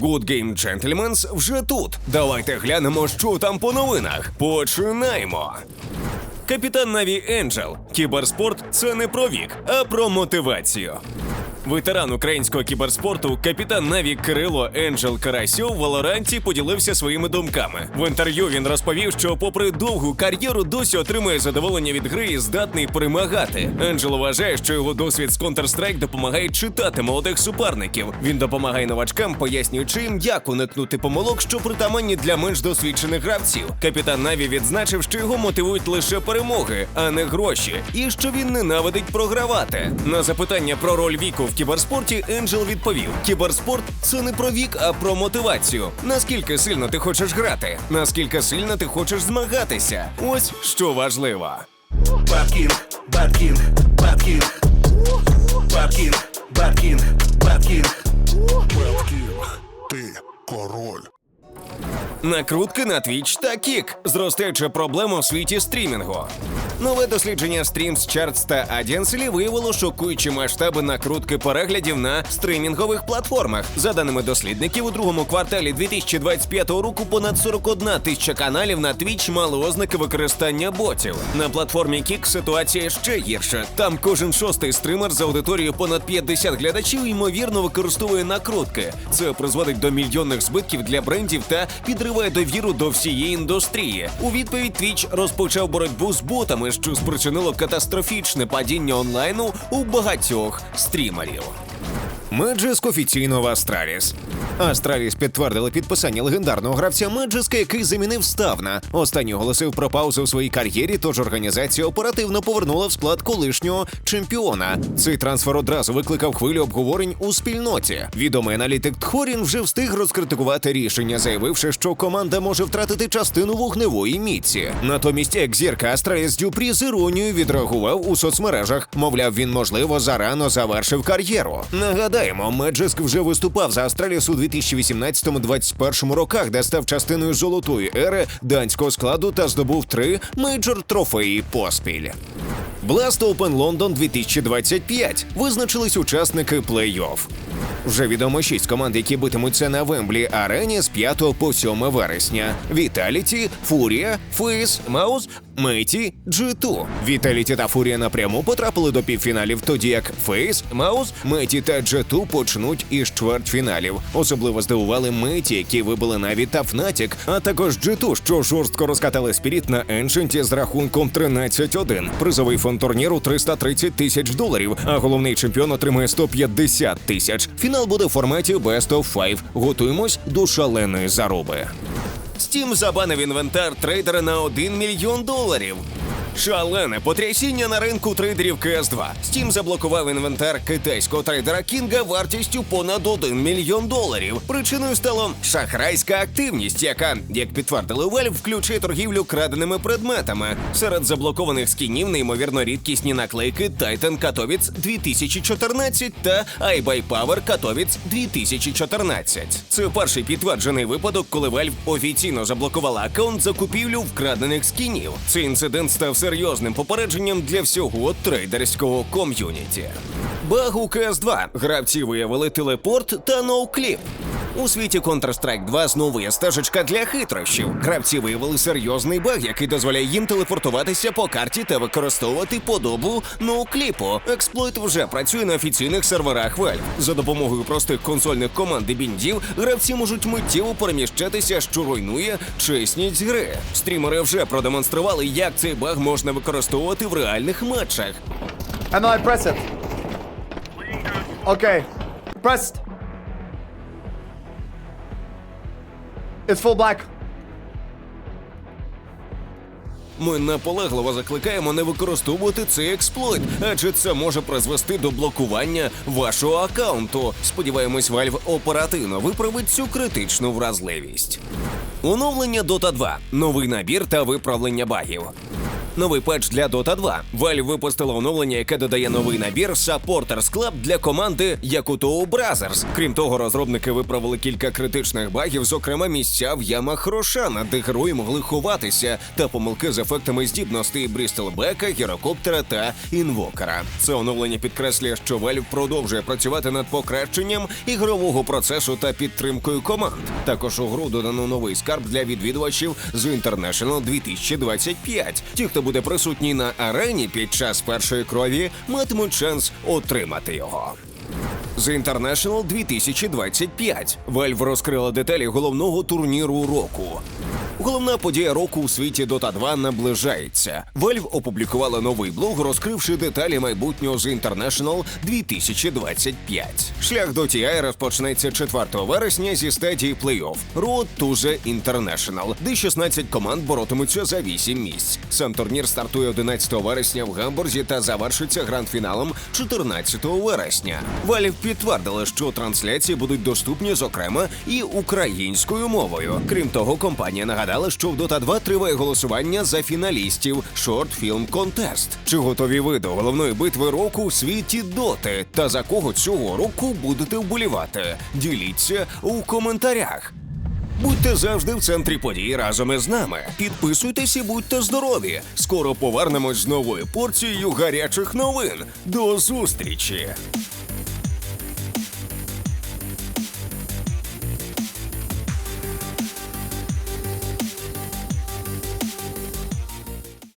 Good Game Gentlemen's вже тут. Давайте глянемо, що там по новинах. Починаємо. Капітан Наві Енджел. Кіберспорт це не про вік, а про мотивацію. Ветеран українського кіберспорту, капітан Наві Кирило Енджел Карасьов в Валоранті поділився своїми думками. В інтерв'ю він розповів, що, попри довгу кар'єру, досі отримує задоволення від гри і здатний перемагати. Енджел вважає, що його досвід з Counter-Strike допомагає читати молодих суперників. Він допомагає новачкам, пояснюючи їм, як уникнути помилок, що притаманні для менш досвідчених гравців. Капітан Наві відзначив, що його мотивують лише перемоги, а не гроші, і що він ненавидить програвати. На запитання про роль віку в кіберспорті Енджел відповів: кіберспорт це не про вік, а про мотивацію. Наскільки сильно ти хочеш грати, наскільки сильно ти хочеш змагатися. Ось що важливо. Бабкін, Бабкін, Бабкін, Бабкін, Бабкін, Бабкін. Беткін, ти король. Накрутки на Twitch та Kick – зростаюча проблема у світі стрімінгу. Нове дослідження Streams Charts та Audiencely виявило шокуючі масштаби накрутки переглядів на стрімінгових платформах. За даними дослідників, у другому кварталі 2025 року понад 41 тисяча каналів на Twitch мали ознаки використання ботів. На платформі Kick ситуація ще гірша. Там кожен шостий стример з аудиторією понад 50 глядачів ймовірно використовує накрутки. Це призводить до мільйонних збитків для брендів та підриває довіру до всієї індустрії. У відповідь Twitch розпочав боротьбу з ботами, що спричинило катастрофічне падіння онлайну у багатьох стрімерів. Меджиск офіційно в Астраліс. Астраліс підтвердили підписання легендарного гравця Меджиска, який замінив Ставна. Останній оголосив про паузу в своїй кар'єрі, тож організація оперативно повернула в склад колишнього чемпіона. Цей трансфер одразу викликав хвилю обговорень у спільноті. Відомий аналітик Тхорін вже встиг розкритикувати рішення, заявивши, що команда може втратити частину вогневої міці. Натомість екзірка Астраліс Дюпрі з іронією відреагував у соцмережах. Мовляв, він можливо зарано завершив кар'єру. Нагадаємо, Меджиск вже виступав за Астраліс у 2018-2021 роках, де став частиною золотої ери данського складу та здобув три мейджор трофеї поспіль. Blast Open London 2025 визначились учасники плей-офф. Вже відомо шість команд, які битимуться на Вемблі арені з 5 по 7 вересня: Віталіті, Фурія, Фейс, Маус, Мейті, G2. Віталіті та Фурія напряму потрапили до півфіналів, тоді як Фейс, Маус, Мейті та G2 почнуть із чвертьфіналів. Особливо здивували Мейті, які вибили навіть та Fnatic, а також G2, що жорстко розкатали спіріт на Еншенті з рахунком 13-1. Призовий фонд турніру 330 тисяч доларів, а головний чемпіон отримує 150 тисяч. Фінал буде в форматі Best of 5. Готуємось до шаленої зароби. Steam забанив інвентар трейдера на 1 мільйон доларів. Шалене потрясіння на ринку трейдерів CS2. Steam заблокував інвентар китайського трейдера Кінга вартістю понад 1 мільйон доларів. Причиною стала шахрайська активність, яка, як підтвердили Valve, включає торгівлю краденими предметами. Серед заблокованих скінів неймовірно рідкісні наклейки Titan Katowice 2014 та iBuy Power Katowice 2014. Це перший підтверджений випадок, коли Valve офіційно заблокувала аккаунт за купівлю вкрадених скінів. Цей інцидент став серйозним попередженням для всього трейдерського ком'юніті. Баг у CS2. Гравці виявили телепорт та ноукліп. У світі Counter-Strike 2 знову є стежечка для хитрощів. Гравці виявили серйозний баг, який дозволяє їм телепортуватися по карті та використовувати подобу ноукліпу. Експлойт вже працює на офіційних серверах Valve. За допомогою простих консольних команд і біндів гравці можуть миттєво переміщатися, що руйнує чесність гри. Стрімери вже продемонстрували, як цей баг можна використовувати в реальних матчах. And then I press it. Okay. Pressed. It's full black. Ми наполегливо закликаємо не використовувати цей експлойт, адже це може призвести до блокування вашого аккаунту. Сподіваємось, Valve оперативно виправить цю критичну вразливість. Оновлення Dota 2. новий набір та виправлення багів. Новий патч для Dota 2. Valve випустила оновлення, яке додає новий набір Supporters Club для команди Yakuto Brothers. Крім того, розробники виправили кілька критичних багів, зокрема місця в ямах Рошана, де герої могли ховатися, та помилки з ефектами здібностей Брістелбека, Гірокоптера та Інвокера. Це оновлення підкреслює, що Valve продовжує працювати над покращенням ігрового процесу та підтримкою команд. Також у гру додано новий скарб для відвідувачів з International 2025. Ті, хто буде присутній на арені під час першої крові, матимуть шанс отримати його. The International 2025. Valve розкрила деталі головного турніру року. Головна подія року у світі Dota 2 наближається. Valve опублікувала новий блог, розкривши деталі майбутнього The International 2025. Шлях до TI розпочнеться 4 вересня зі стадії плей-офф Road to the International, де 16 команд боротимуться за 8 місць. Сам турнір стартує 11 вересня в Гамбурзі та завершиться гранд-фіналом 14 вересня. Valve підтвердили, що трансляції будуть доступні, зокрема, і українською мовою. Крім того, компанія нагадала, що в Dota 2 триває голосування за фіналістів Short Film Contest. Чи готові ви до головної битви року у світі Доти? Та за кого цього року будете вболівати? Діліться у коментарях. Будьте завжди в центрі подій разом із нами. Підписуйтесь і будьте здорові. Скоро повернемось з новою порцією гарячих новин. До зустрічі!